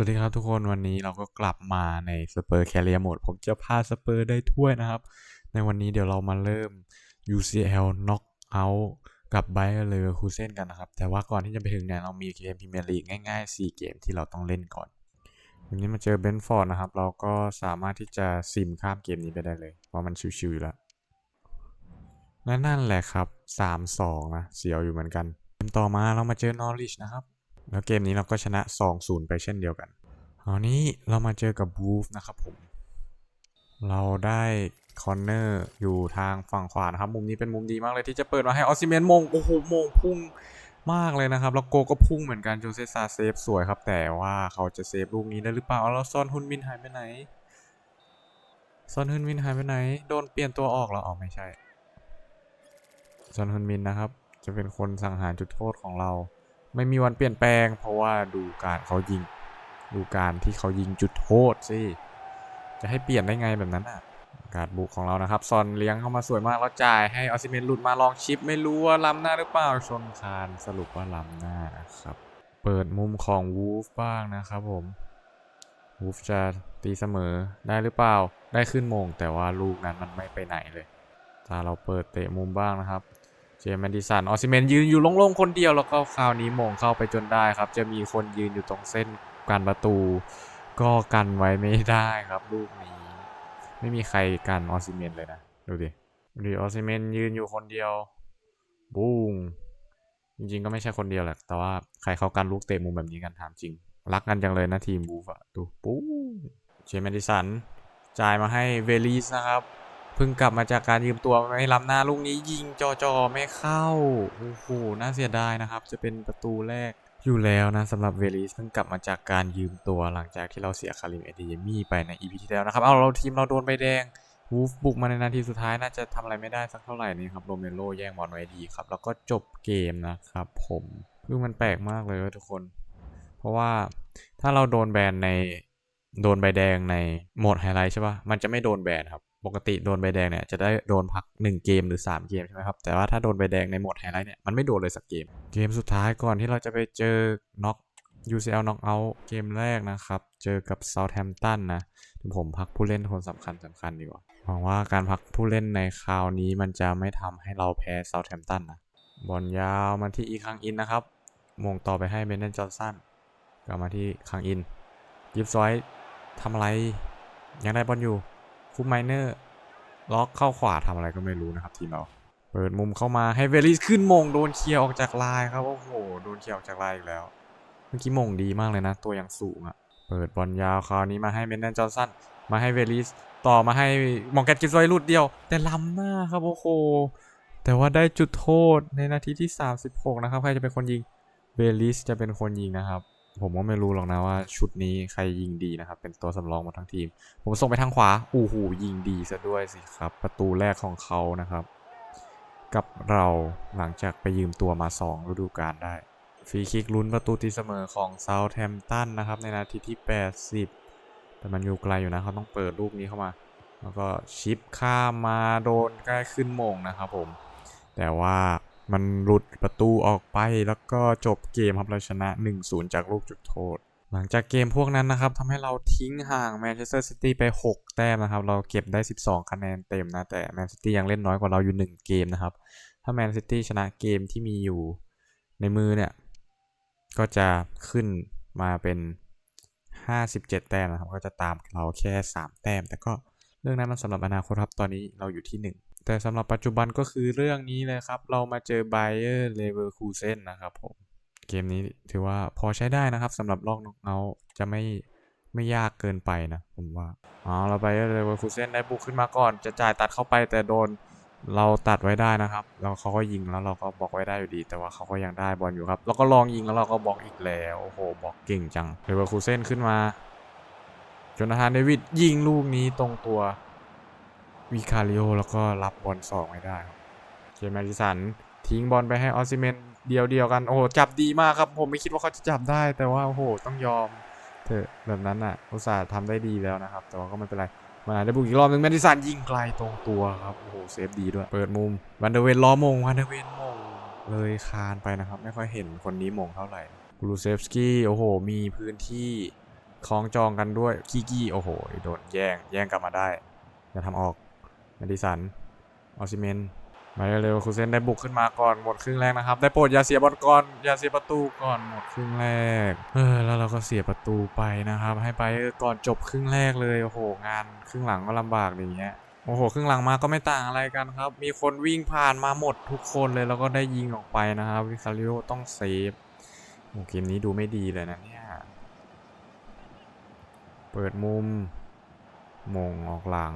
สวัสดีครับทุกคนวันนี้เราก็กลับมาในสเปอร์แคเรียโหมดผมจะพาสเปอร์ได้ถ้วยนะครับ ในวันนี้เดี๋ยวเรามาเริ่ม UCL Knock Out กับไบเออร์เลอร์คูเซนกันนะครับ แต่ว่าก่อนที่จะไปถึงเนี่ยเรามีเกมพรีเมียร์ลีกง่ายๆ 4 เกมที่เราต้องเล่นก่อนวันนี้มาเจอเบนฟอร์ดนะครับ เราก็สามารถที่จะซิมข้ามเกมนี้ไปได้เลยเพราะมันชิวๆอยู่แล้วและนั่นแหละครับ 3-2นะเสียวอยู่เหมือนกันเกมต่อมาเรามาเจอนอริชนะครับ แล้วเกมนี้เราก็ชนะ 2-0 ไปเช่นเดียวกันคราวนี้เรามาเจอกับบูฟนะครับผม เราได้คอนเนอร์อยู่ทางฝั่งขวานะครับ มุมนี้เป็นมุมดีมากเลยที่จะเปิดมาให้ออซิเมนมง โอ้โหมงพุ่งมากเลยนะครับ แล้วโกก็พุ่งเหมือนกันโจเซซาเซฟสวยครับ แต่ว่าเขาจะเซฟลูกนี้ได้หรือเปล่าเอาแล้วซอนฮุนมินหายไปไหนซอนฮุนมินหายไปไหน โดนเปลี่ยนตัวออกแล้วอ๋อไม่ใช่ซอนฮุนมินนะครับ จะเป็นคนสังหารจุดโทษของเรา ไม่มีวันเปลี่ยนแปลง เพราะว่าดูการเขายิง ดูการที่เขายิงจุดโทษสิจะให้เปลี่ยนได้ไงแบบนั้นอะการบุกของเรานะครับ ซอนเลี้ยงเข้ามาสวยมากแล้วจ่ายให้ออซิเมนหลุดมาลองชิป ไม่รู้ว่าล้ำหน้าหรือเปล่าชนคานสรุปว่าล้ำหน้านะครับ เปิดมุมของวูฟบ้างนะครับผมวูฟจะตีเสมอได้หรือเปล่าได้ขึ้นมง แต่ว่าลูกนั้นมันไม่ไปไหนเลย ถ้าเราเปิดเตะมุมบ้างนะครับ เจมส์แมนดิสันออซิเมนยืนอยู่โล่งๆคนเดียวแล้วก็คราวนี้โมงเข้าไปจนได้ครับ จะมีคนยืนอยู่ตรงเส้นกันประตู ก็กันไว้ไม่ได้ครับลูกนี้ ไม่มีใครกันออซิเมนเลยนะ ดูดิดูดิออซิเมนยืนอยู่คนเดียวบูงจริงๆก็ไม่ใช่คนเดียวแหละ แต่ว่าใครเขากันลูกเตะมุมแบบนี้กันถามจริง รักกันจังเลยนะทีมบูฟอะดูปู้เจมส์แมนดิสันจ่ายมาให้เวลิสนะครับ พิ่งกลับมาจากการยืมตัวไม่ล้ำหน้าลูกนี้ยิงจอจอๆไม่เข้า โอ้โห น่าเสียดายนะครับ จะเป็นประตูแรกอยู่แล้วนะสำหรับเวลิสเพิ่งกลับมาจากการยืมตัวหลังจากที่เราเสียคาริมเอเดยมี่ไปในอีพีที่แล้วนะครับ เอาเราทีมเราโดนใบแดงวูฟบุกมาในนาทีสุดท้ายน่าจะทำอะไรไม่ได้สักเท่าไหร่นี่ครับโรเมโรแย่งบอลไว้ดีครับ แล้วก็จบเกมนะครับผมคือมันแปลกมากเลยเว้ยทุกคน เพราะว่าถ้าเราโดนแบนในโดนใบแดงในโหมดไฮไลท์ใช่ปะมันจะไม่โดนแบนครับ ปกติโดนใบแดงเนี่ยจะได้โดนพัก 1 เกมหรือ 3 เกมใช่ไหมครับ แต่ว่าถ้าโดนใบแดงในโหมดไฮไลท์เนี่ยมันไม่โดนเลยสักเกม เกมสุดท้ายก่อนที่เราจะไปเจอน็อก UCL Knock Out เกมแรกนะครับ เจอกับ Southampton นะผมพักผู้เล่นคนสำคัญสำคัญดีกว่าหวังว่าการพักผู้เล่นในคราวนี้มันจะไม่ทำให้เราแพ้ Southampton นะบอลยาวมาที่อีคังอินนะครับมงต่อไปให้เบนเดนจอห์นสันกลับมาที่คังอินยิบซอยทำอะไรยังได้บอลอยู่ คุมไมเนอร์ล็อกเข้าขวาทำอะไรก็ไม่รู้นะครับทีมเรา เปิดมุมเข้ามาให้เวลิสขึ้นมงโดนเคลียร์ออกจากลายครับโอ้โหโดนเคลียร์ออกจากลายอีกแล้ว เมื่อกี้มงดีมากเลยนะ ตัวยังสูงอะ่ะเปิดบอลยาวคราวนี้มาให้เมนเดนจอห์นสันมาให้เวลิสต่อมาให้มองแกตกิฟซอยลุดเดียว แต่ล้ำหน้าครับโอ้โหแต่ว่าได้จุดโทษในนาทีที่ 36 นะครับใครจะเป็นคนยิงเวลิสจะเป็นคนยิงนะครับ ผมก็ไม่รู้หรอกนะว่าชุดนี้ใครยิงดีนะครับ เป็นตัวสำรองมดทั้งทีม ผมส่งไปทางขวาอู้หูยิงดีซะด้วยสิครับ ประตูแรกของเขานะครับ กับเราหลังจากไปยืมตัวมา2ฤดูกาลได้ฟรีคิกลุ้นประตูตีเสมอของเซาท์แฮมตันนะครับ ในนาทีที่ 80 แต่มันอยู่ไกลอยู่นะเขาต้องเปิดลูกนี้เข้ามา แล้วก็ชิปข้ามมาโดนใกล้ขึ้นมงนะครับผม แต่ว่า มันหลุดประตูออกไปแล้วก็จบเกมครับเราชนะ 1-0 จากลูกจุดโทษ หลังจากเกมพวกนั้นนะครับทำให้เราทิ้งห่างแมนเชสเตอร์ซิตี้ไป 6 แต้มนะครับ เราเก็บได้ 12 คะแนนเต็มนะ แต่แมนซิตี้ยังเล่นน้อยกว่าเราอยู่ 1 เกมนะครับ ถ้าแมนซิตี้ชนะเกมที่มีอยู่ในมือเนี่ย ก็จะขึ้นมาเป็น 57 แต้มนะครับ ก็จะตามเราแค่ 3 แต้ม แต่ก็เรื่องนั้นมันสำหรับอนาคตครับตอนนี้เราอยู่ที่ 1 แต่สำหรับปัจจุบันก็คือเรื่องนี้เลยครับ เรามาเจอไบเออร์เลเวอร์คูเซนนะครับผม เกมนี้ถือว่าพอใช้ได้นะครับสำหรับลอกน็อกเอาจะไม่ไม่ยากเกินไปนะผมว่าอ๋อเราไปเลเวอร์คูเซนได้บุกขึ้นมาก่อน จะจ่ายตัดเข้าไปแต่โดนเราตัดไว้ได้นะครับ แล้วเขาก็ยิงแล้วเราก็บล็อกไว้ได้อยู่ดี แต่ว่าเขาก็ยังได้บอลอยู่ครับ แล้วก็ลองยิงแล้วเราก็บล็อกอีกแล้วโอ้โหบล็อกเก่งจังเลเวอร์คูเซนขึ้นมาจนาธานเดวิดยิงลูกนี้ตรงตัว วิคาริโอแล้วก็รับบอลสองไม่ได้ครับเจมาริสันทิ้งบอลไปให้ออซิเมนเดียวเดียวกัน โอ้โห จับดีมากครับ ผมไม่คิดว่าเขาจะจับได้ แต่ว่า โอ้โห ต้องยอมเถอะแบบนั้นอะอุตส่าห์ทำได้ดีแล้วนะครับ แต่ว่าก็ไม่เป็นไร มาได้บุกอีกรอบหนึ่งแมดิสันยิงไกลตรงตัวครับ โอ้โห เซฟดีด้วย เปิดมุม วันเดอร์เวนล้อมง วันเดอร์เวนมง เลยคานไปนะครับ ไม่ค่อยเห็นคนนี้มงเท่าไหร่กูรูเซฟสกี้ โอ้โห มีพื้นที่คล้องจองกันด้วย กี้กี้ โอ้โห โดนแย่ง แย่งกลับมาได้อย่าทำออก แมดิสันออซิเมนมาเร็วๆคูเซนได้บุกขึ้นมาก่อนหมดครึ่งแรกนะครับ ได้โปรดอย่าเสียบอลก่อนอย่าเสียประตูก่อนหมดครึ่งแรก เออแล้วเราก็เสียประตูไปนะครับ ให้ไปก่อนจบครึ่งแรกเลยโอ้โหงานครึ่งหลังก็ลำบากอย่างเงี้ยโอ้โหครึ่งหลังมาก็ไม่ต่างอะไรกันครับ มีคนวิ่งผ่านมาหมดทุกคนเลยแล้วก็ได้ยิงออกไปนะครับวิคาริโอต้องเซฟโอ้เกมนี้ดูไม่ดีเลยนะเนี่ยเปิดมุมมงออกหลัง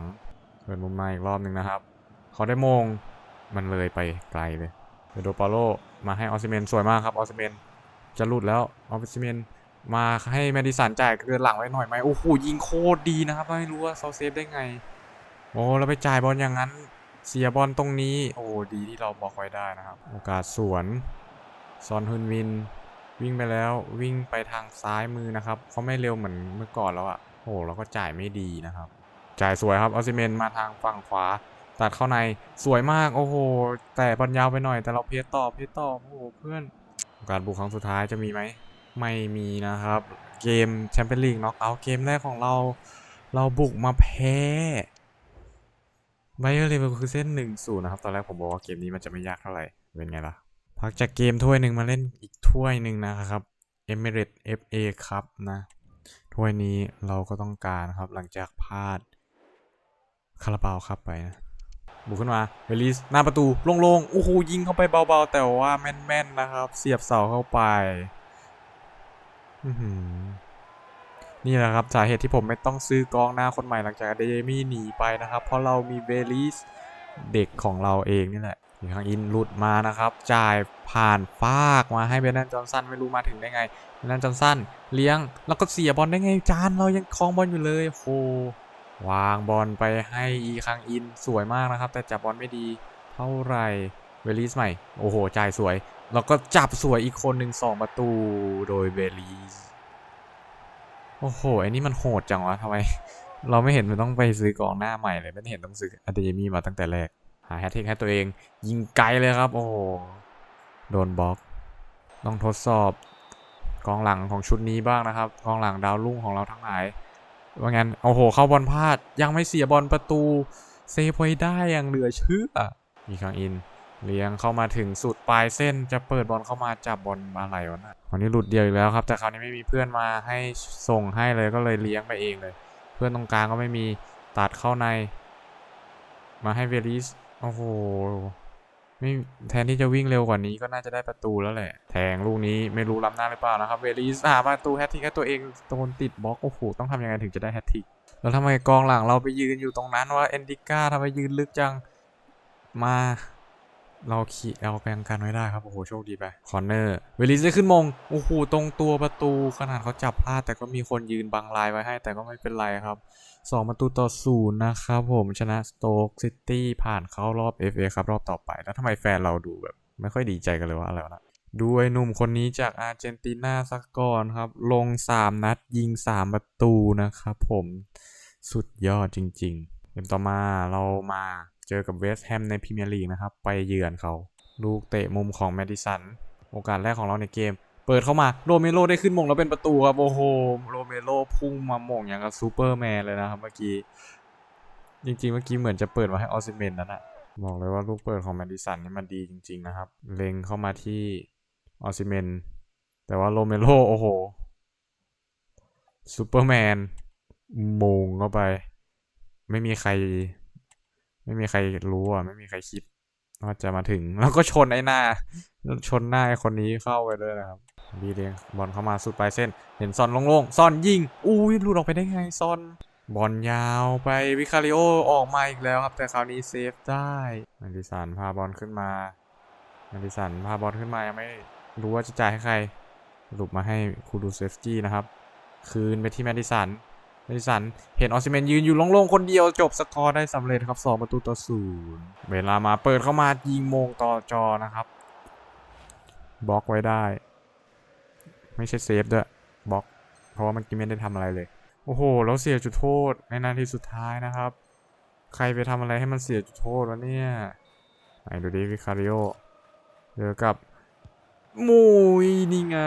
เปิดมุมมาอีกรอบหนึ่งนะครับ เขาได้มงมันเลยไปไกลเลยเดโดปาโลมาให้ออซิเมนสวยมากครับออซิเมนจะหลุดแล้วออซิเมนมาให้แมดิสันจ่ายเกินหลังไว้หน่อยไหมโอ้โหยิงโคตรดีนะครับ ไม่รู้ว่าเขาเซฟได้ไง โอ้แล้วไปจ่ายบอลอย่างนั้น เสียบอลตรงนี้ โอ้ดีที่เราบอกไว้ได้นะครับ โอกาสสวนซอนฮุนวิน วิ่งไปแล้ววิ่งไปทางซ้ายมือนะครับเขาไม่เร็วเหมือนเมื่อก่อนแล้วอะโอ้เราก็จ่ายไม่ดีนะครับ จ่ายสวยครับออซิเมนมาทางฝั่งขวา ตัดเข้าในสวยมากโอ้โห แต่บอลยาวไปหน่อยแต่เราเพจต่อเพจต่อโอ้โหเพื่อนโอกาสบุกครั้งสุดท้ายจะมีไหมไม่มีนะครับ เกมแชมเปี้ยนลีกน็อกเอาท์เกมแรกของเรา เราบุกมาแพ้ไบเออร์เลเวอร์คูเซ่นหนึ่งศูนย์นะครับ ตอนแรกผมบอกว่าเกมนี้มันจะไม่ยากเท่าไหร่เป็นไงล่ะ พักจากเกมถ้วยหนึ่งมาเล่นอีกถ้วยหนึ่งนะครับเอเมิเรต FA ครับนะถ้วยนี้เราก็ต้องการครับหลังจากพลาด คาราบาวครับไปนะบุกขึ้นมาเฮลิสหน้าประตูโล่งๆโอ้โหยิงเข้าไปเบาๆ แต่ว่าแม่นๆนะครับ เสียบเสาเข้าไปนี่แหละครับสาเหตุที่ผมไม่ต้องซื้อกองหน้าคนใหม่หลังจากเดยมี่หนีไปนะครับ เพราะเรามีเวลิสเด็กของเราเองนี่แหละอีกครั้งอินหลุดมานะครับ จ่ายผ่านฟากมาให้เบนนันจอนสันไม่รู้มาถึงได้ไงเบนนันจอนสันเลี้ยงแล้วก็เสียบอลได้ไงจานเรายังคลองบอลอยู่เลยโอ้ วางบอลไปให้อีคังอินสวยมากนะครับ แต่จับบอลไม่ดีเท่าไหร่เวลิสใหม่ โอ้โห จ่ายสวย แล้วก็จับสวยอีกคนหนึ่งสองประตูโดยเวลิสโอ้โหไอ้นี่มันโหดจังวะทำไม เราไม่เห็นมันต้องไปซื้อกองหน้าใหม่เลย ไม่เห็นต้องซื้ออะเดมี่มาตั้งแต่แรก หาแฮตทิกให้ตัวเอง ยิงไกลเลยครับ โอ้โห โดนบล็อก ต้องทดสอบกองหลังของชุดนี้บ้างนะครับ กองหลังดาวรุ่งของเราทั้งหลาย ว่างั้นโอ้โห เข้าบอลพลาด ยังไม่เสียบอลประตู เซฟไว้ได้อย่างเหลือเชื่อ มีครังอิน เลี้ยงเข้ามาถึงสุดปลายเส้น จะเปิดบอลเข้ามาจับบอลอะไรวะนะวันนี้หลุดเดียวอีกแล้วครับ แต่คราวนี้ไม่มีเพื่อนมาให้ส่งให้เลยก็เลยเลี้ยงไปเองเลย เพื่อนตรงกลางก็ไม่มีตัดเข้าใน มาให้เวลิส โอ้โห ไม่แทนที่จะวิ่งเร็วกว่านี้ก็น่าจะได้ประตูแล้วแหละ แทงลูกนี้ไม่รู้ล้ำหน้าหรือเปล่านะครับ เวลีสหาประตูแฮตทิกให้ตัวเองโดนติดบล็อกโอ้โหต้องทำยังไงถึงจะได้แฮตทิกแล้วทำไมกองหลังเราไปยืนอยู่ตรงนั้นว่าเอนดิก้าทำไมยืนลึกจังมา เราขี่เอาแปลงกันไว้ได้ครับโอ้โหโชคดีไปคอนเนอร์เวลิสได้ขึ้นมงโอ้โหตรงตัวประตูขนาดเขาจับพลาดแต่ก็มีคนยืนบังลายไว้ให้ แต่ก็ไม่เป็นไรครับสองประตูต่อศูนย์นะครับผมชนะสโต๊กซิตี้ผ่านเข้ารอบ FA ครับรอบต่อไป แล้วทำไมแฟนเราดูแบบ ไม่ค่อยดีใจกันเลยว่าอะไรวนะด้วยหนุ่มคนนี้จากอาร์เจนตินาสักก่อนครับ ลง 3 นัดยิง 3 ประตูนะครับผมสุดยอดจริงๆเกมต่อมาเรามา เจอกับเวสต์แฮมในพรีเมียร์ลีกนะครับ ไปเยือนเขา ลูกเตะมุมของแมดิสัน โอกาสแรกของเราในเกม เปิดเข้ามาโรเมโรได้ขึ้นมงแล้วเป็นประตูครับ โอ้โห โรเมโรพุ่งมามงอย่างกับซูเปอร์แมนเลยนะครับเมื่อกี้ จริงๆ เมื่อกี้เหมือนจะเปิดมาให้ออซิเมนนั่นแหะบอกเลยว่าลูกเปิดของแมดิสันนี่มันดีจริง ๆ นะครับ เล็งเข้ามาที่ออซิเมน แต่ว่าโรเมโรโอ้โหซูเปอร์แมนมงเข้าไป ไม่มีใคร ไม่มีใครรู้อะ ไม่มีใครคิดว่าจะมาถึง แล้วก็ชนไอ้หน้า ชนหน้าไอ้คนนี้เข้าไปเลยนะครับบีเลยบอลเข้ามาสุดปลายเส้น เห็นซอนโล่งๆซอนยิง อุ้ยหลุดออกไปได้ไงซอน บอลยาวไปวิคาริโอออกมาอีกแล้วครับ แต่คราวนี้เซฟได้มาดิสันพาบอลขึ้นมามาดิสันพาบอลขึ้นมายังไม่รู้ว่าจะจ่ายให้ใคร หลุดมาให้คูดูเซฟกี้นะครับ คืนไปที่แมดิสัน แมดิสันเห็นออซิเมนยืนอยู่โล่งๆคนเดียวจบสกอร์ได้สำเร็จครับสองประตูต่อศูนย์เวลามาเปิดเข้ามายิงโมงต่อจอนะครับบล็อกไว้ได้ ไม่ใช่เซฟด้วยบล็อก เพราะว่ามื่อกี้ไม่ได้ทำอะไรเลย โอ้โห แล้วเสียจุดโทษในนาทีสุดท้ายนะครับ ใครไปทำอะไรให้มันเสียจุดโทษวะเนี่ยไหนดูดิวิคาริโอเจอกับมุยนี่ไง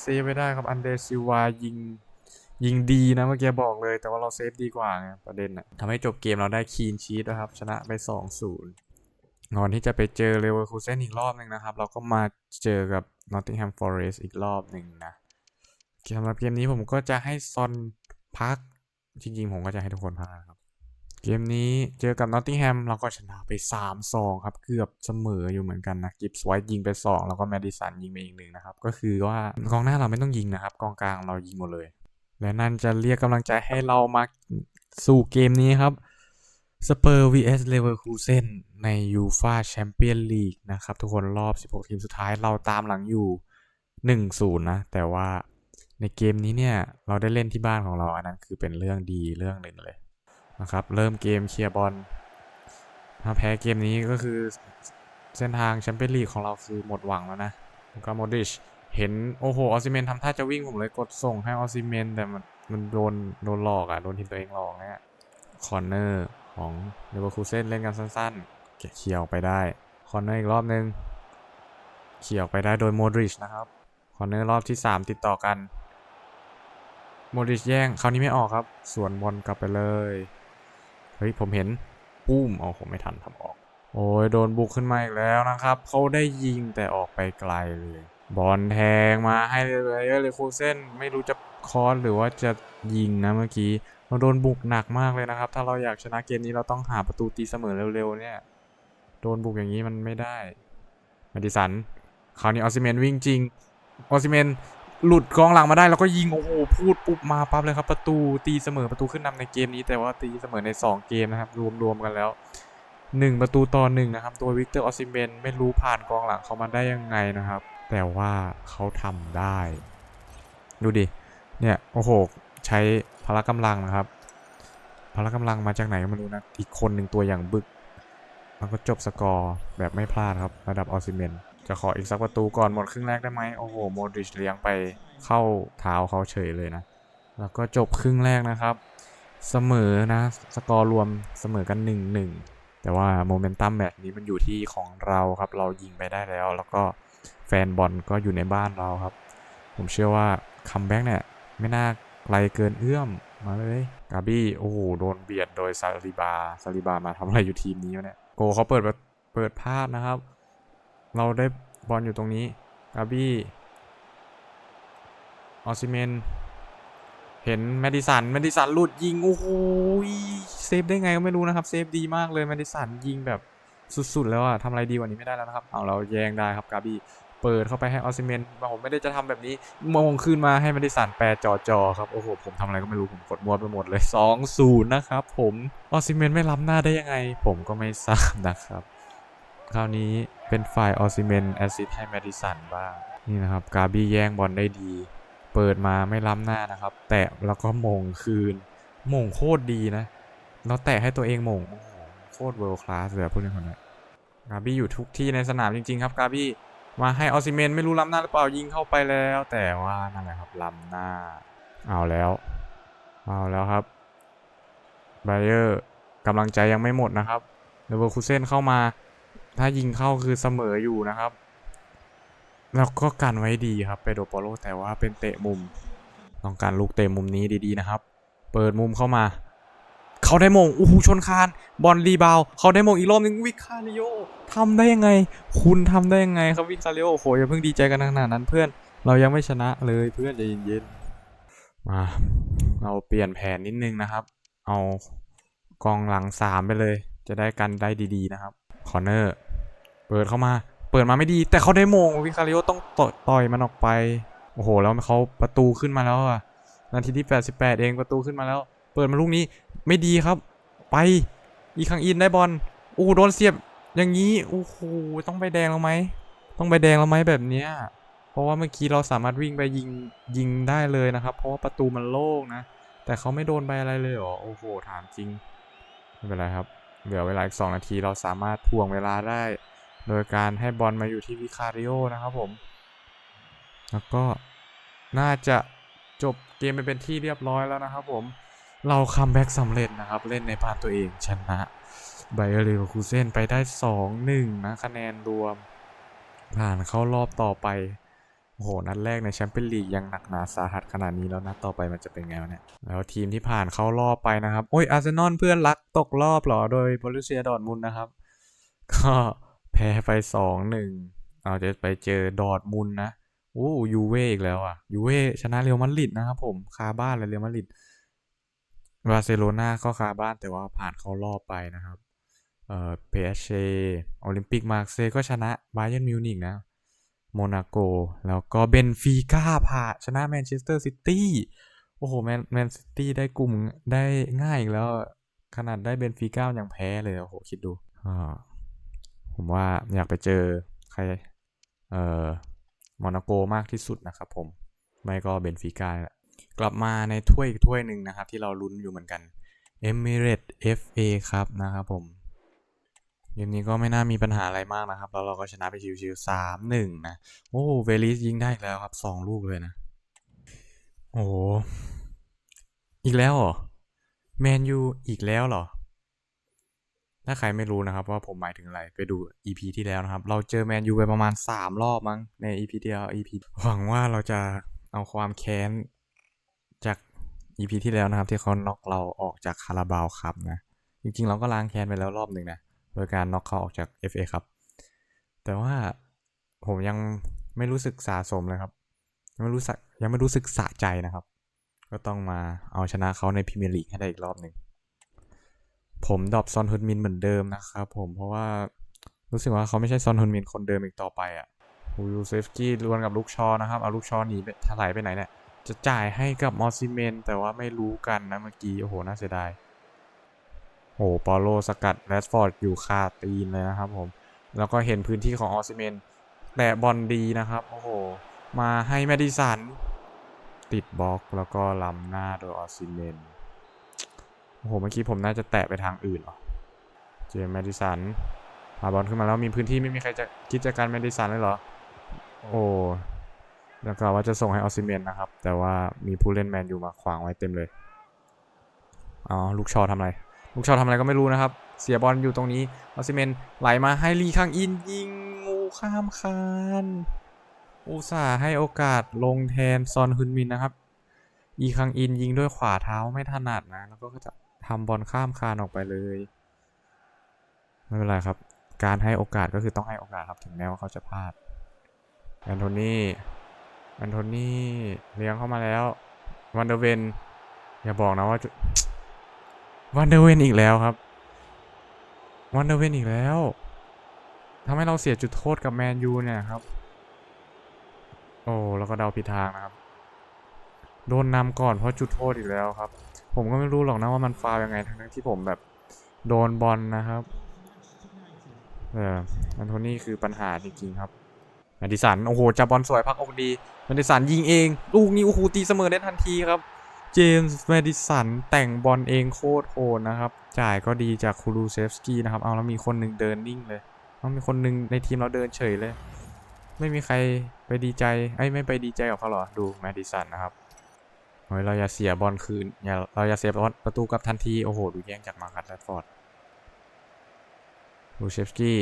เซฟไปได้ครับอันเดซิวายิง ยิงดีนะเมื่อกี้บอกเลย แต่ว่าเราเซฟดีกว่าไงประเด็นอะทำให้จบเกมเราได้คีนชีตนะครับ ชนะไป 2-0ก่อนที่จะไปเจอเลเวอร์คูเซนอีกรอบหนึ่งนะครับ เราก็มาเจอกับ Nottingham Forest อีกรอบหนึ่งนะสำหรับเกมนี้ผมก็จะให้ซอนพักจริงๆผมก็จะให้ทุกคนพักนะครับ เกมนี้เจอกับ Nottingham เราก็ชนะไป 3-2 ครับ เกือบเสมออยู่เหมือนกันนะกิฟส์ไวท์ยิงไป 2 แล้วก็แมดิสันยิงไปอีกหนึ่งนะครับ ก็คือว่ากองหน้าเราไม่ต้องยิงนะครับ กองกลางเรายิงหมดเลย และนั่นจะเรียกกำลังใจให้เรามาสู่เกมนี้ครับสเปอร์ vs Leverkusen ใน UEFA Champions League นะครับ ทุกคนรอบ 16 ทีมสุดท้ายเราตามหลังอยู่ 1-0 นะ แต่ว่าในเกมนี้เนี่ย เราได้เล่นที่บ้านของเราอันนั้นคือเป็นเรื่องดีเรื่องหนึ่งเลยนะครับ เริ่มเกมเคลียร์บอลถ้าแพ้เกมนี้ก็คือเส้นทางแชมเปี้ยนลีกของเราคือหมดหวังแล้วนะแล้วก็โมดิช เห็นโอ้โหออซิเมนทำท่าจะวิ่งผมเลยกดส่งให้ออซิเมนแต่มันมันโดนโดนหลอกอะโดนทีมตัวเองหลอกเนี่ยคอนเนอร์ของเลเวอร์คูเซนเล่นกันสั้นๆเขี่ยออกไปได้คอนเนอร์อีกรอบนึงเขี่ยออกไปได้โดยโมดริชนะครับคอนเนอร์รอบที่ 3 ติดต่อกันโมดริชแย่งคราวนี้ไม่ออกครับส่วนบอลกลับไปเลย เฮ้ย ผมเห็นปุ้มเอาผมไม่ทันทำออก โอ้ยโดนบุกขึ้นมาอีกแล้วนะครับ เขาได้ยิงแต่ออกไปไกลเลย บอลแทงมาให้เลยเออเลยคูเซนไม่รู้จะคอนหรือว่าจะยิงนะเมื่อกี้เราโดนบุกหนักมากเลยนะครับ ถ้าเราอยากชนะเกมนี้เราต้องหาประตูตีเสมอเร็วๆเนี่ย โดนบุกอย่างนี้มันไม่ได้มาดิสันคราวนี้ออซิเมนวิ่งจริงออซิเมนหลุดกองหลังมาได้แล้วก็ยิงโอ้โหพูดปุ๊บมาปั๊บเลยครับ ประตูตีเสมอประตูขึ้นนำในเกมนี้แต่ว่าตีเสมอใน 2 เกมนะครับ รวมๆกันแล้ว 1 ประตูต่อหนึ่งนะครับตัววิกเตอร์ออซิเมนไม่รู้ผ่านกองหลังเขามาได้ยังไงนะครับ แต่ว่าเขาทำได้ ดูดิ เนี่ย โอ้โห ใช้พละกำลังนะครับ พละกำลังมาจากไหนไม่รู้นะ อีกคนหนึ่งตัวอย่างบึกแล้วก็จบสกอร์แบบไม่พลาดครับ ระดับออซิเมนจะขออีกสักประตูก่อนหมดครึ่งแรกได้ไหมโอ้โห โมดริชเลี้ยงไปเข้าเท้าเขาเฉยเลยนะ แล้วก็จบครึ่งแรกนะครับ เสมอนะ สกอร์รวมเสมอกัน 1-1แต่ว่าโมเมนตัมแบบนี้มันอยู่ที่ของเราครับ เรายิงไปได้แล้ว แล้วก็ แฟนบอลก็อยู่ในบ้านเราครับ ผมเชื่อว่าคัมแบ็กเนี่ยไม่น่าไกลเกินเอื้อมมาเลยกาบี้โอ้โหโดนเบียดโดยซาลิบาซาลิบามาทำอะไรอยู่ทีมนี้วะเนี่ยโกเขาเปิดเปิดพลาดนะครับ เราได้บอลอยู่ตรงนี้กาบี้ออซิเมนเห็นแมดิสันแมดิสันหลุดยิง โอ้โหเซฟได้ไงก็ไม่รู้นะครับ เซฟดีมากเลยแมดิสันยิงแบบ สุดๆ แล้วอะทำอะไรดีกว่านี้ไม่ได้แล้วนะครับเอาเราแยงได้ครับกาบี้เปิดเข้าไปให้ออซิเมนผมไม่ได้จะทำแบบนี้มองขึ้นมาให้แมดิสันแปรจอจอครับ โอ้โห ผมทำอะไรก็ไม่รู้ ผมกดมัวไปหมดเลย2-0นย์นะครับผมออซิเมนไม่ล้ำหน้าได้ยังไง ผมก็ไม่ทราบนะครับ คราวนี้เป็นฝ่ายออซิเมนแอซิดให้แมดิสันบ้าง นี่นะครับ กาบี้แย่งบอลได้ดี เปิดมาไม่ล้ำหน้านะครับ แตะแล้วก็มงคืนมงโคตรดีนะ แล้วแตะให้ตัวเองมงโอ้โห ตรเวิลด์คลาสเลยพูดถึงคนนี้กาบี้อยู่ทุกที่ในสนามจริง ๆ ครับกาบี้มาให้ออซิเมนไม่รู้ล้ำหน้าหรือเปล่ายิงเข้าไปแล้ว แต่ว่านั่นแหละครับล้ำหน้า เอาแล้วเอาแล้วครับไบเออร์กำลังใจยังไม่หมดนะครับเลเวอร์คูเซนเข้ามา ถ้ายิงเข้าคือเสมออยู่นะครับ แล้วก็กันไว้ดีครับเปโดโปโลแต่ว่าเป็นเตะมุม ต้องการลูกเตะมุมนี้ดีๆนะครับ เปิดมุมเข้ามา เขาได้มงอู้หูชนคาน บอลรีบาวเขาได้มงอีกรอบนึงวิคาริโอทำได้ยังไง คุณทำได้ยังไงครับวิคาริโอโอ้โหอย่าเพิ่งดีใจกันขนาดนั้นเพื่อน เรายังไม่ชนะเลยเพื่อนใจเย็นๆมาเราเปลี่ยนแผนนิดนึงนะครับ เอากองหลังสามไปเลย จะได้กันได้ดีๆนะครับคอร์เนอร์เปิดเข้ามา เปิดมาไม่ดี แต่เขาได้มงวิคาริโอต้องต่อยต่อยมันออกไปโอ้โห แล้วเขาประตูขึ้นมาแล้วอะนาทีที่ 88 เองประตูขึ้นมาแล้ว ปิดมาลูกนี้ไม่ดีครับ ไปอีคังอินได้บอลโอ้โดนเสียบอย่างนี้โอ้โหต้องใบแดงแล้วไหมต้องใบแดงแล้วไหมแบบเนี้ยเพราะว่าเมื่อกี้เราสามารถวิ่งไปยิงยิงได้เลยนะครับ เพราะว่าประตูมันโล่งนะ แต่เขาไม่โดนใบอะไรเลยเหรอโอ้โหถามจริงไม่เป็นไรครับเหลือเวลาอีก2นาทีเราสามารถทวงเวลาได้ โดยการให้บอลมาอยู่ที่วิคาริโอนะครับผม แล้วก็น่าจะจบเกมไปเป็นที่เรียบร้อยแล้วนะครับผม เราคัมแบ็กสำเร็จนะครับ เล่นในบ้านตัวเองชนะไบเออร์เลวคูเซนไปได้ 2-1 นะคะแนนรวม ผ่านเข้ารอบต่อไป โอ้โห นัดแรกในแชมเปี้ยนลีกยังหนักหนาสาหัสขนาดนี้แล้วนัดต่อไปมันจะเป็นไงวะเนี่ย แล้วทีมที่ผ่านเข้ารอบไปนะครับ โอ้ยอาร์เซนอลเพื่อนรักตกรอบหรอ โดยบรูเซียดอร์มุนนะครับ ก็แพ้ไปสองหนึ่งเราจะไปเจอดอร์มุนนะ โอ้ยูเว่อีกแล้วอะยูเว่ชนะเรอัลมาดริดนะครับผมคาบ้านเลยเรอัลมาดริด บาร์เซโลนาก็คาบ้านแต่ว่าผ่านเข้ารอบไปนะครับเอ่อเปเชโอลิมปิกมาร์เซย์ก็ชนะบาเยิร์นมิวนิกนะโมนาโก แล้วก็เบนฟีกาผ่าชนะแมนเชสเตอร์ซิตี้โอ้โหแมนแมนซิตี้ได้กลุ่มได้ง่ายอีกแล้ว ขนาดได้เบนฟีกายังแพ้เลยโอ้โหคิดดูอ่าผมว่าอยากไปเจอใครเอ่อโมนาโกมากที่สุดนะครับผม ไม่ก็เบนฟิก้าแหละ กลับมาในถ้วยอีกถ้วยหนึ่งนะครับ ที่เราลุ้นอยู่เหมือนกัน Emirates FA ครับนะครับผมเกมนี้ก็ไม่น่ามีปัญหาอะไรมากนะครับ แล้วเราก็ชนะไปชิวๆสามหนึ่งนะ โอ้เวลิสยิงได้แล้วครับสองลูกเลยนะ โอ้หอีกแล้วเหรอแมนยูอีกแล้วเหรอ ถ้าใครไม่รู้นะครับ ว่าผมหมายถึงอะไรไปดู EP ที่แล้วนะครับ เราเจอแมนยูไปประมาณ 3 รอบมั้งใน EP ที่แล้ว EP หวังว่าเราจะเอาความแค้น EP ที่แล้วนะครับ ที่เขาน็อกเราออกจากคาราบาวครับนะ จริงๆ เราก็ล้างแค้นไปแล้วรอบหนึ่งนะ โดยการน็อกเขาออกจาก FA ครับ แต่ว่าผมยังไม่รู้สึกสะสมเลยครับ ยังไม่รู้สึกยังไม่รู้สึกสะใจนะครับ ก็ต้องมาเอาชนะเขาในพรีเมียร์ลีกให้ได้อีกรอบหนึ่ง ผมดรอปซอนฮุนมินเหมือนเดิมนะครับผมเพราะว่ารู้สึกว่าเขาไม่ใช่ซอนฮุนมินคนเดิมอีกต่อไปอะฮูยูเซฟกี้รวนกับลูกชอนะครับ เอาลูกชอหนีไปถลายไปไหนเนี่ย จะจ่ายให้กับมอสซิเมน แต่ว่าไม่รู้กันนะเมื่อกี้ โอ้โห น่าเสียดายโอ้ปอโลสกัดแรดฟอร์ดอยู่คาตีนเลยนะครับผม แล้วก็เห็นพื้นที่ของออสซิเมน แต่บอลดีนะครับ โอ้โห มาให้แมดิสัน ติดบล็อกแล้วก็ล้ำหน้าโดยออสซิเมน โอ้โห เมื่อกี้ผมน่าจะแตะไปทางอื่นเหรอ เจมแมดิสันพาบอลขึ้นมาแล้วมีพื้นที่ไม่มีใครจะคิดจะการแมดิสันเลยเหรอ โอ้ แล้วก็ว่าจะส่งให้ออสซิเมนนะครับ แต่ว่ามีผู้เล่นแมนยูมาขวางไว้เต็มเลยอ๋อลูกชอทำอะไร ลูกชอทำอะไรก็ไม่รู้นะครับ เสียบอลอยู่ตรงนี้ออสซิเมนไหลมาให้ลีคังอินยิงงูข้ามคานอุตส่าห์ให้โอกาสลงแทนซอนฮึนมินนะครับอีคังอินยิงด้วยขวาเท้าไม่ถนัดนะ แล้วก็จะทำบอลข้ามคานออกไปเลยไม่เป็นไรครับ การให้โอกาสก็คือต้องให้โอกาสครับถึงแม้ว่าเขาจะพลาดแอนโทนี แอนโทนีเลี้ยงเข้ามาแล้ววันเดอร์เวนอย่าบอกนะว่าวันเดอร์เวนอีกแล้วครับวันเดอร์เวนอีกแล้วทำให้เราเสียจุดโทษกับแมนยูเนี่ยครับ โอ้แล้วก็เดาผิดทางนะครับ โดนนำก่อนเพราะจุดโทษอีกแล้วครับ ผมก็ไม่รู้หรอกนะว่ามันฟาวยังไงทั้งที่ผมแบบโดนบอลนะครับเอออันโทนี่คือปัญหาจริงๆครับ แมดิสันโอ้โหจับบอลสวยพักออกดีแมดิสันยิงเองลูกนี้โอ้โหตีเสมอได้ทันทีครับ เจมส์แมดิสันแต่งบอลเองโคตรโหดนะครับ จ่ายก็ดีจากคูรูเซฟสกี้นะครับ เอาแล้วมีคนหนึ่งเดินนิ่งเลยเอามีคนหนึ่งในทีมเราเดินเฉยเลย ไม่มีใครไปดีใจไอ้ไม่ไปดีใจกับเขาหรอดูแมดิสันนะครับเฮ้ยเราอย่าเสียบอลคืนอย่าเราอย่าเสียบอลประตูกับทันทีโอ้โหดูแย่งจากมาคัตแรดฟอร์ดลูเชฟสกี้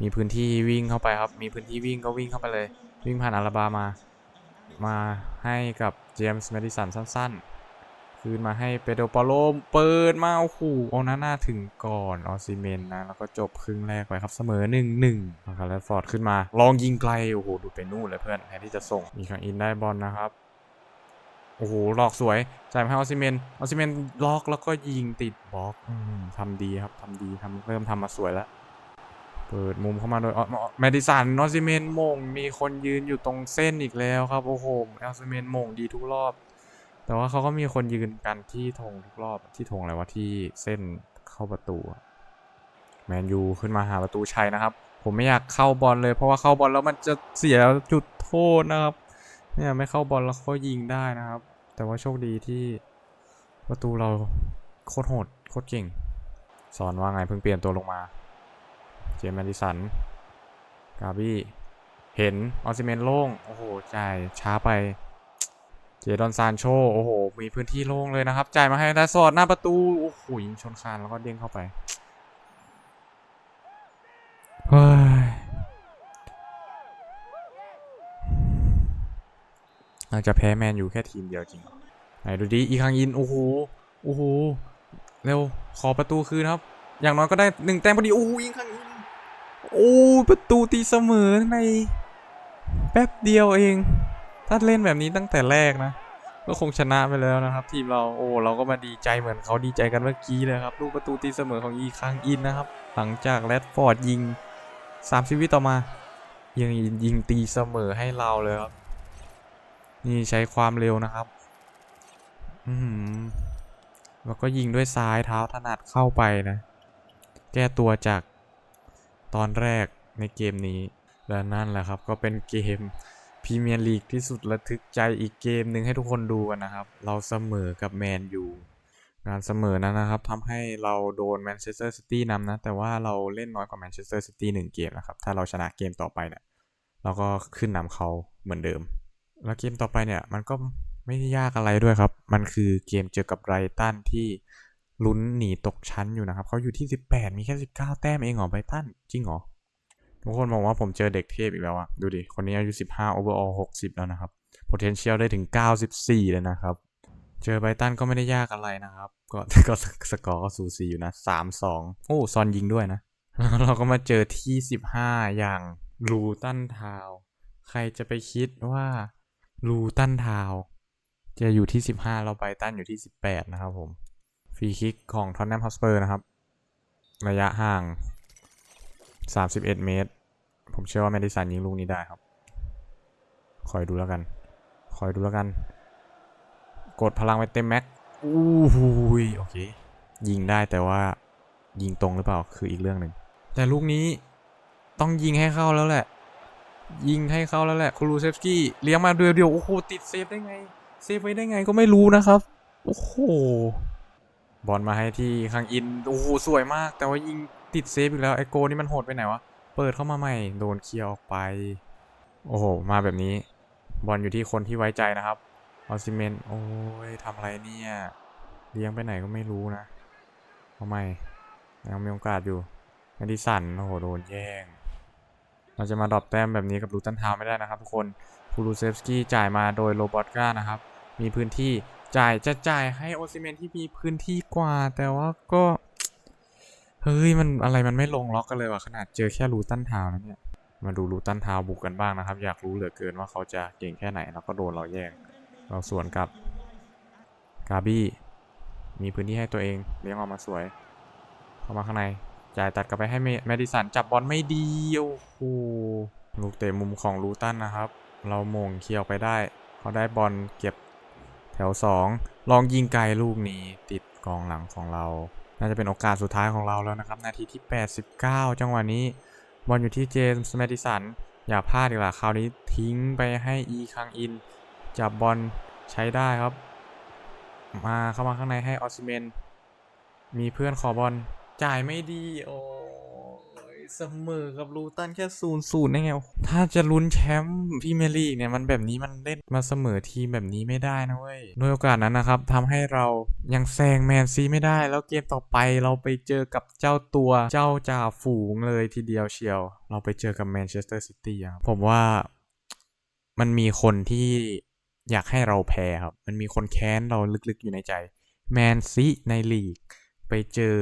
มีพื้นที่วิ่งเข้าไปครับ มีพื้นที่วิ่งก็วิ่งเข้าไปเลย วิ่งผ่านอาราบามา มาให้กับเจมส์แมดิสันสั้น ๆ คืนมาให้เปโดปาโลมเปิดมาโอ้โหเอาหน้าหน้าถึงก่อนออซิเมนนะ แล้วก็จบครึ่งแรกไปครับเสมอหนึ่งหนึ่งมาคัตแรดฟอร์ดขึ้นมา ลองยิงไกล โอ้โห ดูไปนู่นเลยเพื่อนแทนที่จะส่ง มีขังอินได้บอลนะครับโอ้โหหลอกสวยจ่ายมาให้ออซิเมนออซิเมนล็อกแล้วก็ยิงติดบล็อกทำดีครับทำดีทำเริ่มทำมาสวยแล้ว เปิดมุมเข้ามาโดยแมดิสันออซิเมนมง มีคนยืนอยู่ตรงเส้นอีกแล้วครับโอ้โหออซิเมนมงดีทุกรอบ แต่ว่าเขาก็มีคนยืนกันที่ธงทุกรอบที่ธงอะไรวะที่เส้นเข้าประตูแมนยูขึ้นมาหาประตูชัยนะครับ ผมไม่อยากเข้าบอลเลย เพราะว่าเข้าบอลแล้วมันจะเสียจุดโทษนะครับเนี่ยไม่เข้าบอลแล้วก็ยิงได้นะครับ แต่ว่าโชคดีที่ประตูเราโคตรโหดโคตรเก่ง สอนว่าไงเพิ่งเปลี่ยนตัวลงมา เจมส์แมดิสัน กาบี้ เห็น ออซิเมนโล่ง โอ้โห จ่ายช้าไป เจดอนซานโช โอ้โห มีพื้นที่โล่งเลยนะครับ จ่ายมาให้แรดสอดหน้าประตู โอ้โห ยิงชนคานแล้วก็เด้งเข้าไป เฮ้ย อาจจะแพ้แมนอยู่แค่ทีมเดียวจริงเหรอไหนดูดิ อีคังอิน โอ้โห โอ้โห เร็ว ขอประตูคืนครับ อย่างน้อยก็ได้หนึ่งแต้มพอดี โอ้โหอีคังอิน โอ้ประตูตีเสมอในแป๊บเดียวเอง ถ้าเล่นแบบนี้ตั้งแต่แรกนะ ก็คงชนะไปแล้วนะครับ ทีมเราโอ้เราก็มาดีใจเหมือนเขาดีใจกันเมื่อกี้เลยครับลูกประตูตีเสมอของอีคังอินนะครับ หลังจากแรดฟอร์ดยิง30วิต่อมา ยังยิงตีเสมอให้เราเลยครับ นี่ใช้ความเร็วนะครับ อืมแล้วก็ยิงด้วยซ้ายเท้าถนัดเข้าไปนะ แก้ตัวจาก ตอนแรกในเกมนี้ และนั่นแหละครับ ก็เป็นเกมพรีเมียร์ลีกที่สุดระทึกใจอีกเกมหนึ่งให้ทุกคนดูกันนะครับ เราเสมอกับแมนยูงานเสมอนั้นนะครับทำให้เราโดนแมนเชสเตอร์ซิตี้นำนะ แต่ว่าเราเล่นน้อยกว่าแมนเชสเตอร์ซิตี้หนึ่งเกมนะครับ ถ้าเราชนะเกมต่อไปเนี่ยเราก็ขึ้นนำเขาเหมือนเดิม แล้วเกมต่อไปเนี่ยมันก็ไม่ได้ยากอะไรด้วยครับ มันคือเกมเจอกับไรตันที่ ลุ้นหนีตกชั้นอยู่นะครับเขาอยู่ที่ 18 มีแค่ 19 แต้มเองเหรอไบตันจริงเหรอทุกคนบอกว่าผมเจอเด็กเทพอีกแล้วอะดูดิ คนนี้อายุ 15 overall 60 แล้วนะครับ potential ได้ถึง 94 เลยนะครับ เจอไบตันก็ไม่ได้ยากอะไรนะครับ ก็ก็สกอร์ก็สูสีอยู่นะ 3-2 โอ้ซอนยิงด้วยนะแล้วเราก็มาเจอที่ 15 อย่างลูตันทาวใครจะไปคิดว่าลูตันทาวจะอยู่ที่ 15 เราไบตันอยู่ที่ 18 นะครับผม รีคิกของทอนแนมฮอสเปอร์นะครับ ระยะห่าง 31 เมตร ผมเชื่อว่าแมดิสันยิงลูกนี้ได้ครับ คอยดูแล้วกัน คอยดูแล้วกัน กดพลังไปเต็มแม็กอู้หูยโอเค ยิงได้แต่ว่ายิงตรงหรือเปล่าคืออีกเรื่องหนึ่ง แต่ลูกนี้ต้องยิงให้เข้าแล้วแหละ ยิงให้เข้าแล้วแหละคูรูเซฟสกี้เลี้ยงมาเดียวเดียวโอ้โหติดเซฟได้ไง เซฟไว้ได้ไงก็ไม่รู้นะครับ โอ้โห บอลมาให้ที่คังอิน โอ้โหสวยมาก แต่ว่ายิงติดเซฟอีกแล้วไอโกนี่มันโหดไปไหนวะ เปิดเข้ามาใหม่ โดนเคลียร์ออกไป โอ้โห มาแบบนี้ บอลอยู่ที่คนที่ไว้ใจนะครับ ออซิเมน โอ้ยทำอะไรเนี่ย เลี้ยงไปไหนก็ไม่รู้นะเอาใหม่ยังมีโอกาสอยู่แมดิสัน โอ้โห โดนแย่ง เราจะมาดรอปแต้มแบบนี้กับลูตันทาวไม่ได้นะครับทุกคนคูรูเซฟสกี้จ่ายมาโดยโรบอตก้านะครับ มีพื้นที่ จ่ายจะจ่ายให้โอซิเมนที่มีพื้นที่กว่า แต่ว่าก็ เฮ้ย มันอะไรมันไม่ลงล็อกกันเลยว่ะขนาดเจอแค่รูตันทาวนะเนี่ย มาดูรูตันทาวบุกกันบ้างนะครับ อยากรู้เหลือเกินว่าเขาจะเก่งแค่ไหนแล้วก็โดนเราแย่ง เราสวนกับกาบี้มีพื้นที่ให้ตัวเองเลี้ยงออกมาสวย เข้ามาข้างในจ่ายตัดกลับไปให้แมดิสันจับบอลไม่ดีโอ้โหลูกเตะมุมของลูตันนะครับ เราโมงเคียร์ออกไปได้ เขาได้บอลเก็บ แถว 2 ลองยิงไกลลูกนี้ติดกองหลังของเรา น่าจะเป็นโอกาสสุดท้ายของเราแล้วนะครับ นาทีที่ 89 จังหวะนี้บอลอยู่ที่เจมส์แมดิสัน อย่าพลาดดีกว่าคราวนี้ทิ้งไปให้อีคังอิน จับบอลใช้ได้ครับ มาเข้ามาข้างในให้ออสซิเมน มีเพื่อนขอบอลจ่ายไม่ดี โอ้ เสมอกับลูตันแค่ศูนย์ศูนย์ได้ไงถ้าจะลุ้นแชมป์พรีเมียร์ลีกเนี่ยมันแบบนี้มันเล่นมาเสมอทีมแบบนี้ไม่ได้นะเว้ยด้วยโอกาสนั้นนะครับทำให้เรายังแซงแมนซีไม่ได้ แล้วเกมต่อไปเราไปเจอกับเจ้าตัวเจ้าจ่าฝูงเลยทีเดียวเชียว เราไปเจอกับแมนเชสเตอร์ซิตี้ครับผมว่ามันมีคนที่อยากให้เราแพ้ครับ มันมีคนแค้นเราลึกๆอยู่ในใจ แมนซีในลีก ไปเจอ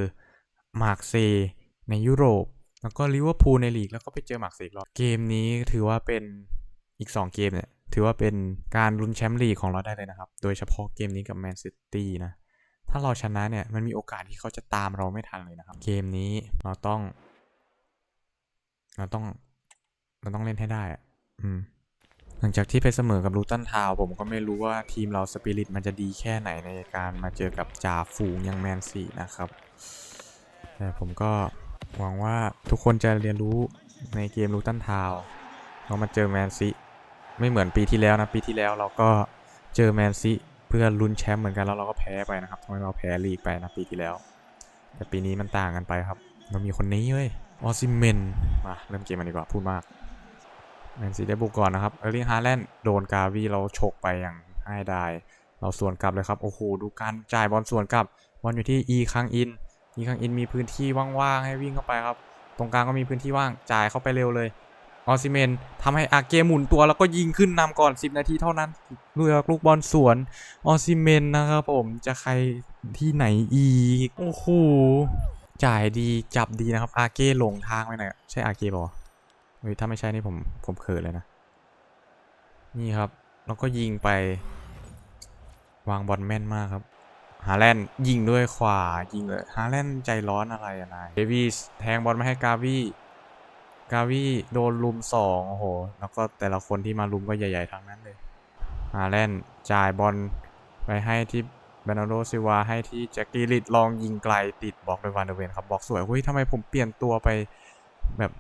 มาร์กเซในยุโรป แล้วก็ลิเวอร์พูลในลีกแล้วก็ไปเจอหมากเซย์อีกรอบเกมนี้ถือว่าเป็นอีก 2 เกมเนี่ย ถือว่าเป็นการลุ้นแชมป์ลีกของเราได้เลยนะครับ โดยเฉพาะเกมนี้กับแมนซิตี้นะ ถ้าเราชนะเนี่ย มันมีโอกาสที่เขาจะตามเราไม่ทันเลยนะครับ เกมนี้เราต้อง เราต้อง เราต้องเล่นให้ได้อะอืมหลังจากที่ไปเสมอกับลูตันทาวผมก็ไม่รู้ว่าทีมเราสปิริตมันจะดีแค่ไหนในการมาเจอกับจ่าฝูงอย่างแมนซีนะครับ แต่ผมก็ หวังว่าทุกคนจะเรียนรู้ในเกมลูตันทาวเรามาเจอแมนซีไม่เหมือนปีที่แล้วนะ ปีที่แล้วเราก็เจอแมนซีเพื่อลุ้นแชมป์เหมือนกันแล้วเราก็แพ้ไปนะครับทำให้เราแพ้ลีกไปนะปีที่แล้ว แต่ปีนี้มันต่างกันไปครับ เรามีคนนี้เว้ยออซิเมนมาเริ่มเกมกันดีกว่าพูดมากแมนซีได้บุกก่อนนะครับเออร์ลิงฮาแลนด์โดนกาวีเราฉกไปอย่างง่ายดายเราสวนกลับเลยครับ โอ้โห ดูการจ่ายบอลสวนกลับบอลอยู่ที่อีคังอิน อีคังอินมีพื้นที่ว่างๆให้วิ่งเข้าไปครับ ตรงกลางก็มีพื้นที่ว่างจ่ายเข้าไปเร็วเลยออซิเมนทำให้อาเกหมุนตัวแล้วก็ยิงขึ้นนำก่อน 10 นาทีเท่านั้นลูกลูกบอลสวนออซิเมนนะครับผมจะใครที่ไหนอีกโอ้โหจ่ายดีจับดีนะครับอาเกหลงทางไปไหนอยใช่อาเก้ป่าวะเฮ้ยถ้าไม่ใช่นี่ผมผมเขินเลยนะ นี่ครับ แล้วก็ยิงไป วางบอลแม่นมากครับ ฮาแลนด์ยิงด้วยขวายิงเลยฮาแลนด์ใจร้อนอะไรอะนายเดวิสแทงบอลมาให้กาวีกาวีโดนลุมสองโอ้โห แล้วก็แต่ละคนที่มาลุมก็ใหญ่ๆทั้งนั้นเลยฮาแลนด์จ่ายบอลไปให้ที่เบนาโดซิวาให้ที่แจ็คกี้ลิดลองยิงไกลติดบล็อกโดยวันเดเวนครับบล็อกสวยเฮ้ยทำไมผมเปลี่ยนตัวไปแบบ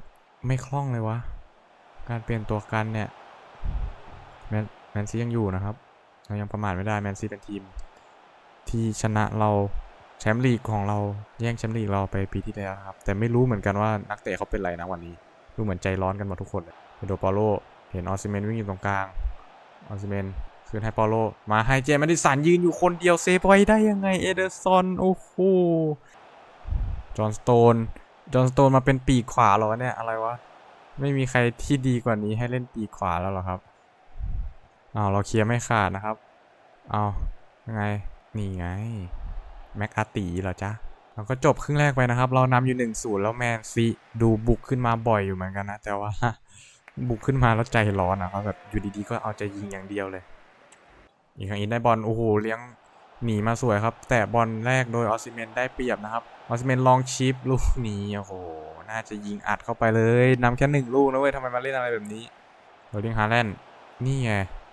ไม่คล่องเลยวะ การเปลี่ยนตัวกันเนี่ยแมนแมนซียังอยู่นะครับเรายังประมาทไม่ได้แมนซีเป็นทีม ที่ชนะเราแชมป์ลีกของเราแย่งแชมป์ลีกเราไปปีที่แล้วครับ แต่ไม่รู้เหมือนกันว่านักเตะเขาเป็นไรนะวันนี้ดูเหมือนใจร้อนกันหมดทุกคนเลยเปโดปาโลเห็นออซิเมนวิ่งอยู่ตรงกลางออซิเมนคืนให้ปาโลมาให้เจมาดิสันยืนอยู่คนเดียวเซฟไว้ได้ยังไงเอเดอร์ซอนโอ้โหจอห์นสโตนจอห์นสโตนมาเป็นปีกขวาเหรอเนี่ยอะไรวะไม่มีใครที่ดีกว่านี้ให้เล่นปีกขวาแล้วหรอครับอ้าวเราเคลียร์ไม่ขาดนะครับ เอายังไง นี่ไง แม็กอาตีเหรอจ๊ะเราก็จบครึ่งแรกไปนะครับ เรานำอยู่1นศูนย์แล้วแมนซีดูบุกขึ้นมาบ่อยอยู่เหมือนกันนะ แต่ว่าบุกขึ้นมาแล้วใจร้อนนะครับแบบอยู่ดีๆก็เอาใจยิงอย่างเดียวเลย อีกครั้งอินได้บอลโอ้โหเลี้ยงหนีมาสวยครับ แต่บอลแรกโดยออซิเมนได้เปรียบนะครับออซิเมนลองชิปลูกนี้โอ้โหน่าจะยิงอัดเข้าไปเลยนำแค่หนึ่งลูกนะเว้ยทำไมมาเล่นอะไรแบบนี้โรลิงฮาแลนด์นี่ไง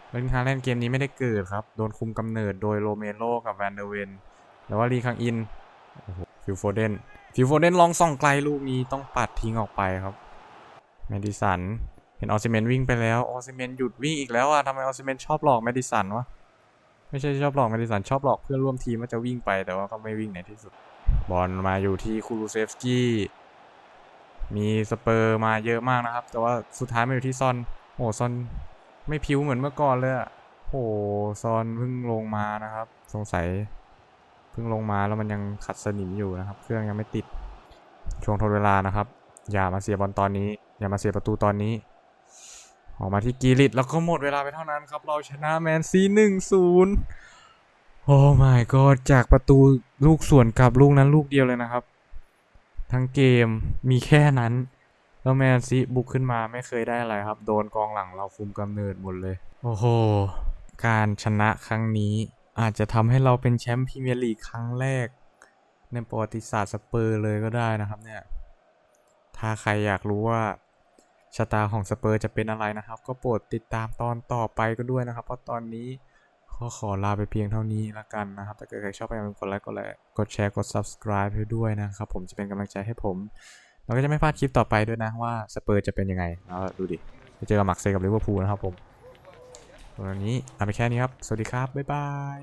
โรลิงฮาแลนด์เกมนี้ไม่ได้เกิดครับ โดนคุมกำเนิดโดยโรเมโลกับแวนเดอร์เวนแต่ว่ารีคังอินโอ้โหฟิลโฟเดนฟิลโฟเดนลองส่องไกลลูกนี้ต้องปัดทิ้งออกไปครับแมดิสันเห็นออซิเมนวิ่งไปแล้วออซิเมนหยุดวิ่งอีกแล้วอะทำไมออซิเมนชอบหลอกแมดิสันวะไม่ใช่ชอบหลอกแมดิสันชอบหลอกเพื่อนร่วมทีมว่าจะวิ่งไปแต่ว่าก็ไม่วิ่งในที่สุด บอลมาอยู่ที่คูรูเซฟสกี้มีสเปอร์มาเยอะมากนะครับ แต่ว่าสุดท้ายมาอยู่ที่ซอนโอ้ซอน ไม่พิ้วเหมือนเมื่อก่อนเลยอะโอ้ซอนเพิ่งลงมานะครับ สงสัยเพิ่งลงมาแล้วมันยังขัดสนิมอยู่นะครับ เครื่องยังไม่ติดช่วงทดเวลานะครับ อย่ามาเสียบอลตอนนี้ อย่ามาเสียประตูตอนนี้ ออกมาที่กีริตแล้วก็หมดเวลาไปเท่านั้นครับ เราชนะแมนซีหนึ่งศูนย์โอ้ my god จากประตูลูกส่วนกลับลูกนั้นลูกเดียวเลยนะครับ ทั้งเกมมีแค่นั้น แล้วแมนซีบุกขึ้นมาไม่เคยได้อะไรครับ โดนกองหลังเราคุมกำเนิดหมดเลย โอ้โห การชนะครั้งนี้อาจจะทำให้เราเป็นแชมป์พรีเมียร์ลีกครั้งแรก ในประวัติศาสตร์สเปอร์เลยก็ได้นะครับเนี่ย ถ้าใครอยากรู้ว่าชะตาของสเปอร์จะเป็นอะไรนะครับ ก็โปรดติดตามตอนต่อไปก็ด้วยนะครับ เพราะตอนนี้ขอขอลาไปเพียงเท่านี้ละกันนะครับ ถ้าเกิดใครชอบก็อย่าลืมกดไลค์กดไลค์กดแชร์กด subscribe ให้ด้วยนะครับ ผมจะเป็นกำลังใจให้ผม เราก็จะไม่พลาดคลิปต่อไปด้วยนะว่าสเปอร์จะเป็นยังไงแล้วดูดิจะเจอกับมักเซกับลิเวอร์พูลนะครับผมวันนี้เอาไปแค่นี้ครับ สวัสดีครับ บ๊ายบาย